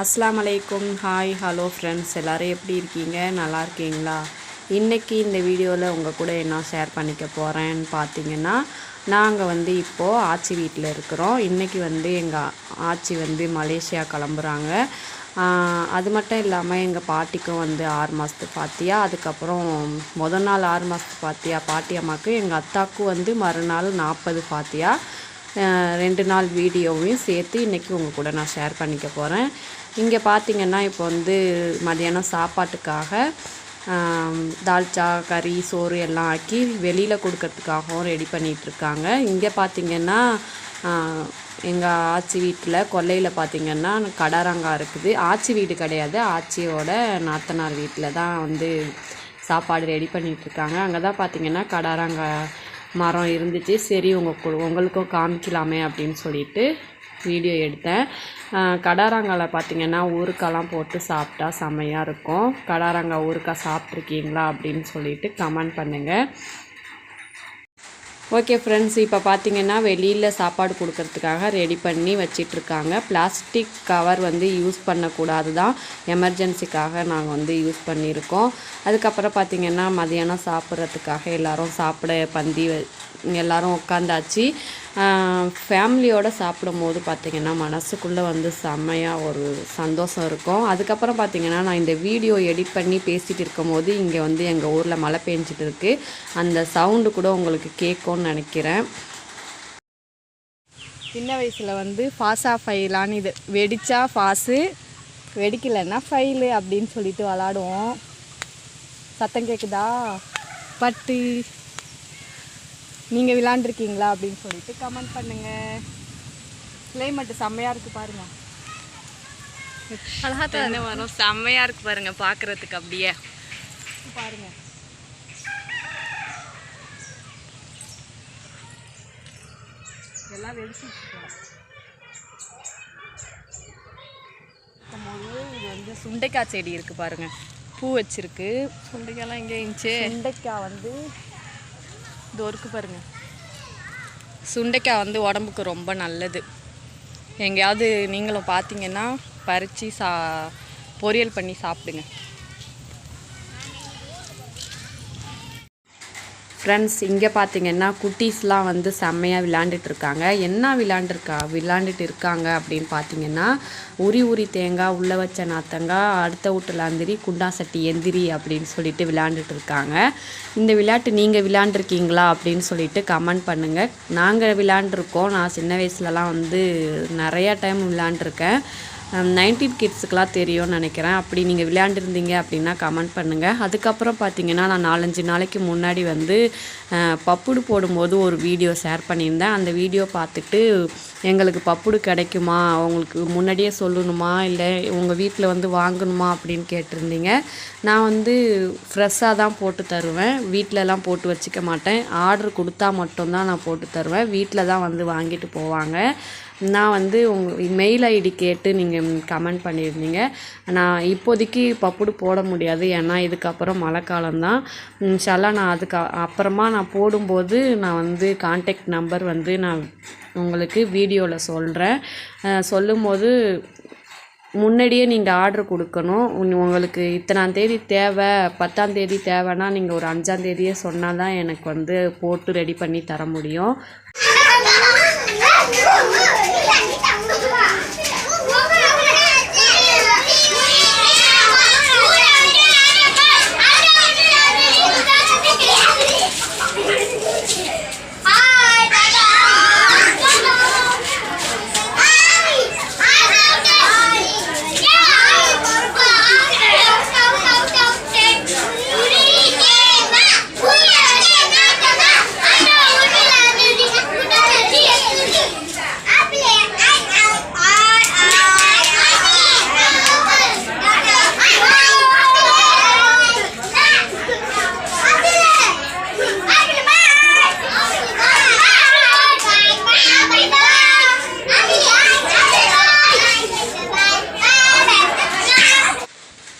அஸ்ஸலாமு அலைக்கும் hi hello friends. எல்லோரும் எப்படி இருக்கீங்க? நல்லா இருக்கீங்களா? இன்றைக்கி இந்த வீடியோவில் உங்கள் கூட என்ன ஷேர் பண்ணிக்க போகிறேன்னு பார்த்தீங்கன்னா நாங்கள் வந்து இப்போது ஆச்சி வீட்டில் இருக்கிறோம். இன்றைக்கி வந்து எங்கள் ஆச்சி வந்து மலேசியா கிளம்புறாங்க. அது மட்டும் இல்லாமல் எங்கள் பாட்டிக்கும் வந்து ஆறு மாதத்து பாத்தியா அதுக்கப்புறம் முத நாள் ஆறு மாதத்து பாத்தியா பாட்டி அம்மாவுக்கு எங்கள் அத்தாக்கும் வந்து மறுநாள் நாற்பது பாத்தியா ரெண்டு நாள் வீடியோவையும் சேர்த்து இன்றைக்கி உங்கள் கூட நான் ஷேர் பண்ணிக்க போகிறேன் இங்கே பார்த்திங்கன்னா இப்போ வந்து மதியானம் சாப்பாட்டுக்காக தால்ச்சா கறி சோறு எல்லாம் ஆக்கி வெளியில் கொடுக்கறதுக்காகவும் ரெடி பண்ணிகிட்ருக்காங்க இங்கே பார்த்திங்கன்னா எங்கள் ஆச்சி வீட்டில் கொல்லையில் பார்த்தீங்கன்னா கடாரங்கா இருக்குது. ஆச்சி வீடு கிடையாது. ஆச்சியோட நாத்தனார் வீட்டில் தான் வந்து சாப்பாடு ரெடி பண்ணிகிட்ருக்காங்க அங்கே தான் பார்த்திங்கன்னா கடாரங்கா மரம் இருந்துச்சு. சரி உங்கள் கு- உங்களுக்கும் காமிக்கலாமே அப்படின்னு சொல்லிட்டு வீடியோ எடுத்தேன். கடாரங்கால பார்த்தீங்கன்னா ஊறுக்காலாம் போட்டு சாப்பிட்டா செமையாக இருக்கும். கடாரங்காய் ஊறுக்காய் சாப்பிட்ருக்கீங்களா அப்படின்னு சொல்லிட்டு கமெண்ட் பண்ணுங்கள் ஓகே ஃப்ரெண்ட்ஸ் இப்போ பார்த்தீங்கன்னா வெளியில் சாப்பாடு கொடுக்கறதுக்காக ரெடி பண்ணி வச்சிட்ருக்காங்க. பிளாஸ்டிக் கவர் வந்து யூஸ் பண்ணக்கூடாது தான் எமர்ஜென்சிக்காக நாங்கள் வந்து யூஸ் பண்ணியிருக்கோம். அதுக்கப்புறம் பார்த்திங்கன்னா மதியானம் சாப்பிட்றதுக்காக எல்லாரும் சாப்பிட பந்தி எல்லாரும் உட்காந்தாச்சு ஃபேமிலியோடு சாப்பிடும் போது பார்த்தீங்கன்னா மனசுக்குள்ளே வந்து செம்மையாக ஒரு சந்தோஷம் இருக்கும். அதுக்கப்புறம் பார்த்திங்கன்னா நான் இந்த வீடியோ எடிட் பண்ணி பேசிகிட்டு இருக்கும் போது இங்கே வந்து எங்கள் ஊரில் மழை பெஞ்சிட்டு இருக்கு. அந்த சவுண்டு கூட உங்களுக்கு கேட்கும்னு நினைக்கிறேன். சின்ன வயசில் வந்து ஃபாஸா ஃபைலான்னு இது வெடிச்சா ஃபாஸு வெடிக்கலைன்னா ஃபைலு அப்படின்னு சொல்லிட்டு விளாடுவோம். சத்தம் கேட்குதா பட்டு. நீங்கள் விளாண்டுருக்கீங்களா அப்படின்னு சொல்லிட்டு கமெண்ட் பண்ணுங்க. கிளைமேட்டு செம்மையாக இருக்குது பாருங்க. அழகா என்ன வரும் செம்மையாக இருக்கு பாருங்க பார்க்குறதுக்கு அப்படியே. பாருங்க. எல்லாம் இது வந்து சுண்டைக்காய் செடி இருக்கு பாருங்க. பூ வச்சிருக்கு. சுண்டைக்காய்லாம் எங்கே இருந்துச்சு? சுண்டைக்காய் வந்து இது பாருங்கள் சுண்டைக்காய் வந்து உடம்புக்கு ரொம்ப நல்லது. எங்கேயாவது நீங்களும் பார்த்தீங்கன்னா பறித்து சா பொரியல் பண்ணி சாப்பிடுங்க. ஃப்ரெண்ட்ஸ் இங்கே பார்த்தீங்கன்னா குட்டீஸ்லாம் வந்து செம்மையாக விளாண்டுட்டு இருக்காங்க என்ன விளாண்டுருக்கா? விளாண்டுட்டு இருக்காங்க அப்படின்னு பார்த்தீங்கன்னா உரி உரி தேங்காய் உள்ள வச்ச நாத்தங்காய் அடுத்த வீட்டில் அந்திரி குண்டா சட்டி எந்திரி அப்படின்னு சொல்லிட்டு விளாண்டுட்டு இருக்காங்க இந்த விளையாட்டு நீங்கள் விளாண்டுருக்கீங்களா அப்படின்னு சொல்லிட்டு கமெண்ட் பண்ணுங்கள் நாங்கள் விளாண்டுருக்கோம். நான் சின்ன வயசுலலாம் வந்து நிறையா டைம் விளாண்டுருக்கேன். நைன்டீன் கிட்ஸுக்கெலாம் தெரியும்னு நினைக்கிறேன். அப்படி நீங்கள் விளையாண்டுருந்தீங்க அப்படின்னா கமெண்ட் பண்ணுங்கள் அதுக்கப்புறம் பார்த்தீங்கன்னா நான் நாலஞ்சு நாளைக்கு முன்னாடி வந்து பப்புடு போடும்போது ஒரு வீடியோ ஷேர் பண்ணியிருந்தேன். அந்த வீடியோ பார்த்துட்டு எங்களுக்கு பப்புடு கிடைக்குமா? உங்களுக்கு முன்னாடியே சொல்லணுமா? இல்லை உங்கள் வீட்டில் வந்து வாங்கணுமா? அப்படின்னு கேட்டிருந்தீங்க. நான் வந்து ஃப்ரெஷ்ஷாக தான் போட்டு தருவேன். வீட்டிலலாம் போட்டு வச்சுக்க மாட்டேன். ஆர்டர் கொடுத்தா மட்டும்தான் நான் போட்டு தருவேன். வீட்டில் தான் வந்து வாங்கிட்டு போவாங்க. நான் வந்து உங்கள் மெயில் ஐடி கேட்டு நீங்கள் கமெண்ட் பண்ணியிருந்தீங்க. நான் இப்போதைக்கு பப்புடு போட முடியாது. ஏன்னா இதுக்கப்புறம் மழை காலம்தான். இன்ஷால்லா நான் அதுக்கு அப்புறமா நான் போடும்போது நான் வந்து கான்டாக்ட் நம்பர் வந்து நான் உங்களுக்கு வீடியோவில் சொல்கிறேன் சொல்லும்போது முன்னாடியே நீங்கள் ஆர்டர் கொடுக்கணும். உங்களுக்கு இத்தனாம் தேதி தேவை பத்தாம் தேதி தேவைன்னா நீங்கள் ஒரு அஞ்சாம் தேதியே சொன்னால் தான் எனக்கு வந்து போட்டு ரெடி பண்ணி தர முடியும். 嗯嗯你看你看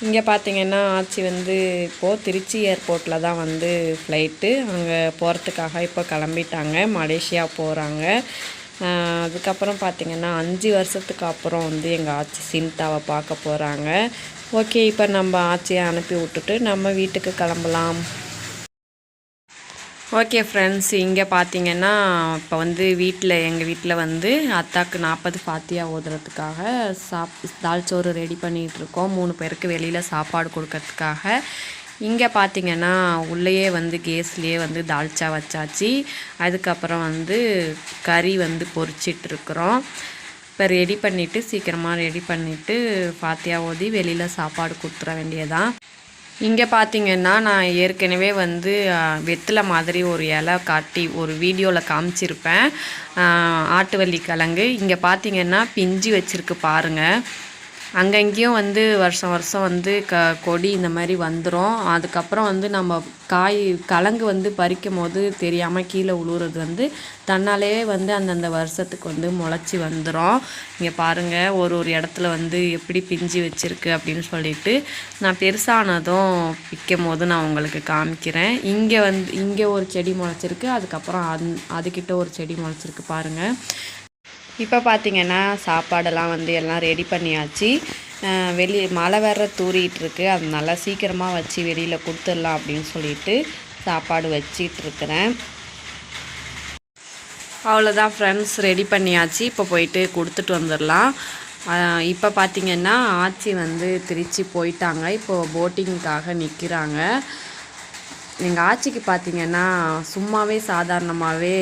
இங்கே பார்த்தீங்கன்னா ஆச்சி வந்து இப்போது திருச்சி ஏர்போர்ட்டில் தான் வந்து ஃப்ளைட்டு அங்கே போகிறதுக்காக இப்போ கிளம்பிட்டாங்க. மலேசியா போகிறாங்க அதுக்கப்புறம் பார்த்திங்கன்னா அஞ்சு வருஷத்துக்கு அப்புறம் வந்து எங்கள் ஆச்சி சின்தாவை பார்க்க போகிறாங்க ஓகே இப்போ நம்ம ஆச்சியை அனுப்பி விட்டுட்டு நம்ம வீட்டுக்கு கிளம்பலாம். ஓகே ஃப்ரெண்ட்ஸ் இங்கே பார்த்தீங்கன்னா இப்போ வந்து வீட்டில் எங்கள் வீட்டில் வந்து அத்தாக்கு நாற்பது பாத்தியா ஓதுறதுக்காக சாப் தால் சோறு ரெடி பண்ணிகிட்ருக்கோம் மூணு பேருக்கு வெளியில் சாப்பாடு கொடுக்கறதுக்காக. இங்கே பார்த்தீங்கன்னா உள்ளேயே வந்து கேஸ்லேயே வந்து தால்ச்சா வச்சாச்சு. அதுக்கப்புறம் வந்து கறி வந்து பொறிச்சிட்ருக்குறோம் இப்போ ரெடி பண்ணிவிட்டு சீக்கிரமாக ரெடி பண்ணிவிட்டு பாத்தியா ஓதி வெளியில் சாப்பாடு கொடுத்துற வேண்டியதான் இங்கே பார்த்தீங்கன்னா நான் ஏற்கனவே வந்து ஆ, வெத்தலை மாதிரி ஒரு இலை காட்டி ஒரு வீடியோவில் காமிச்சிருப்பேன். ஆட்டுவள்ளி கிழங்கு. இங்கே பார்த்தீங்கன்னா பிஞ்சு வச்சிருக்கு பாருங்கள் அங்கங்கேயும் வந்து வருஷம் வருஷம் வந்து க கொடி இந்த மாதிரி வந்துடும் அதுக்கப்புறம் வந்து நம்ம காய் கலங்கு வந்து பறிக்கும் போது தெரியாமல் கீழே உழுவுறது வந்து தன்னாலே வந்து அந்தந்த வருஷத்துக்கு வந்து முளைச்சி வந்துடும் இங்கே பாருங்கள் ஒரு ஒரு இடத்துல வந்து எப்படி பிஞ்சு வச்சுருக்கு அப்படின்னு சொல்லிட்டு நான் பெருசானதும் விற்கும் போது நான் உங்களுக்கு காமிக்கிறேன். இங்கே வந்து இங்கே ஒரு செடி முளைச்சிருக்கு அதுக்கப்புறம் அந் அதுக்கிட்ட ஒரு செடி முளைச்சிருக்கு பாருங்கள் இப்போ பார்த்தீங்கன்னா சாப்பாடெல்லாம் வந்து எல்லாம் ரெடி பண்ணியாச்சு. வெளியே மழை வேற தூறிட்டு இருக்கு. அதனால சீக்கிரமாக வச்சு வெளியில் கொடுத்துடலாம் அப்படின்னு சொல்லிட்டு சாப்பாடு வச்சிட்டு இருக்கிறேன். அவ்வளோதான் ஃப்ரெண்ட்ஸ் ரெடி பண்ணியாச்சு. இப்போ போயிட்டு கொடுத்துட்டு வந்துடலாம். இப்போ பார்த்தீங்கன்னா ஆச்சி வந்து திருச்சி போயிட்டாங்க. இப்போ போட்டிங்க்காக நிற்கிறாங்க எங்கள் ஆச்சிக்கு பார்த்தீங்கன்னா சும்மாவே சாதாரணமாகவே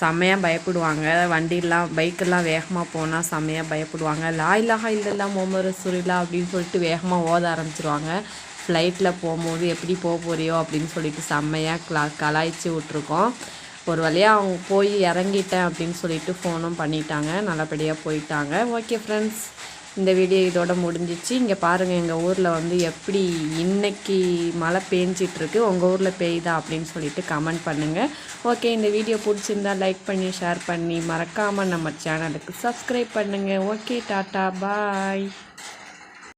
செம்மையாக பயப்படுவாங்க. வண்டியெல்லாம் பைக்கெல்லாம் வேகமாக போனால் செம்மையாக பயப்படுவாங்க. லாயிலாக இல்லைல்லாம் மோமர் சுரிலா அப்படின்னு சொல்லிட்டு வேகமாக ஓத ஆரம்பிச்சிருவாங்க. ஃப்ளைட்டில் போகும்போது எப்படி போக போறியோ அப்படின்னு சொல்லிட்டு செம்மையாக கிளா கலாய்ச்சி விட்ருக்கோம் ஒரு வழியாக அவங்க போய் இறங்கிட்டேன் அப்படின்னு சொல்லிட்டு ஃபோனும் பண்ணிட்டாங்க. நல்லபடியாக போயிட்டாங்க. ஓகே ஃப்ரெண்ட்ஸ் இந்த வீடியோ இதோட முடிஞ்சிச்சு. இங்கே பாருங்கள் எங்கள் ஊரில் வந்து எப்படி இன்னைக்கு மழை பேஞ்சிட்ருக்கு உங்கள் ஊரில் பெய்யுதா அப்படின்னு சொல்லிட்டு கமெண்ட் பண்ணுங்கள் ஓகே இந்த வீடியோ பிடிச்சிருந்தா லைக் பண்ணி ஷேர் பண்ணி மறக்காமல் நம்ம சேனலுக்கு சப்ஸ்கிரைப் பண்ணுங்கள் ஓகே டாட்டா பாய்